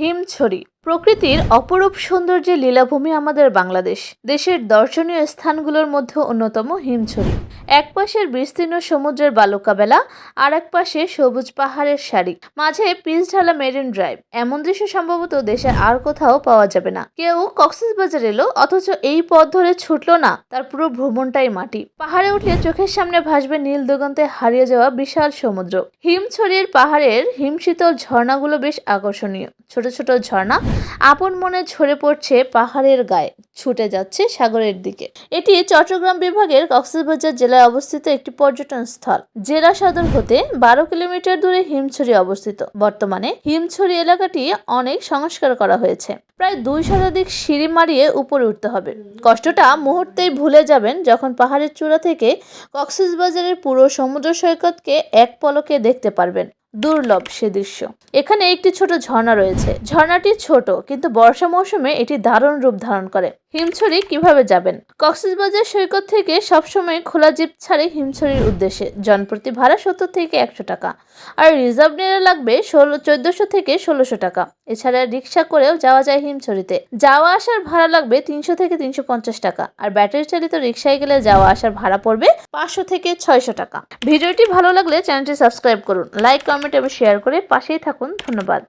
হিমছড়ি। প্রকৃতির অপরূপ সৌন্দর্যের লীলাভূমি আমাদের বাংলাদেশ। দেশের দর্শনীয় স্থানগুলোর মধ্যে অন্যতম হিমছড়ি। এক পাশের বিস্তীর্ণ সমুদ্রের বালুকাবেলা আর এক পাশে সবুজ পাহাড়ের সারি মাঝে পিচ ঢালা মেরিন ড্রাইভ। এমন দৃশ্য সম্ভবত দেশের আর কোথাও পাওয়া যাবে না। কেউ কক্সবাজার এলো, অথচ এই পথ ধরে ছুটলো না, তার পুরো ভ্রমণটাই মাটি। পাহাড়ে উঠলে চোখের সামনে ভাসবে নীল দিগন্তে হারিয়ে যাওয়া বিশাল সমুদ্র। হিমছড়ির পাহাড়ের হিমশীতল ঝর্ণাগুলো বেশ আকর্ষণীয়। ছোট ছোট ঝর্ণা আপন মনে ঝরে পড়ছে পাহাড়ের গায়ে, ছুটে যাচ্ছে সাগরের দিকে। এটি চট্টগ্রাম বিভাগের কক্সবাজার জেলায় অবস্থিত একটি পর্যটন স্থল। জেলা সদর হতে বারো কিলোমিটার দূরে হিমছড়ি অবস্থিত। বর্তমানে হিমছড়ি এলাকাটি অনেক সংস্কার করা হয়েছে। প্রায় দুই শতাধিক সিঁড়ি মারিয়ে উপরে উঠতে হবে। কষ্টটা মুহূর্তেই ভুলে যাবেন যখন পাহাড়ের চূড়া থেকে কক্সবাজারের পুরো সমুদ্র সৈকতকে এক পলকে দেখতে পারবেন। দুর্লভ সে দৃশ্য। এখানে একটি ছোট ঝর্ণা রয়েছে। ঝর্ণাটি ছোট, কিন্তু বর্ষা মৌসুমে এটি দারুণ রূপ ধারণ করে। হিমছড়ি কীভাবে যাবেন? কক্সবাজার সৈকত থেকে সবসময় খোলা জিপ ছাড়ে হিমছড়ির উদ্দেশ্যে। জনপ্রতি ভাড়া সত্তর থেকে একশো টাকা আর রিজার্ভ নিয়ে লাগবে ষোলো, চোদ্দশো থেকে ষোলোশো টাকা। এছাড়া রিক্সা করেও যাওয়া যায় হিমছড়িতে। যাওয়া আসার ভাড়া লাগবে তিনশো থেকে তিনশো পঞ্চাশ টাকা আর ব্যাটারি চালিত রিক্সায় গেলে যাওয়া আসার ভাড়া পড়বে পাঁচশো থেকে ছয়শো টাকা। ভিডিওটি ভালো লাগলে চ্যানেলটি সাবস্ক্রাইব করুন, লাইক, কমেন্ট এবং শেয়ার করে পাশেই থাকুন। ধন্যবাদ।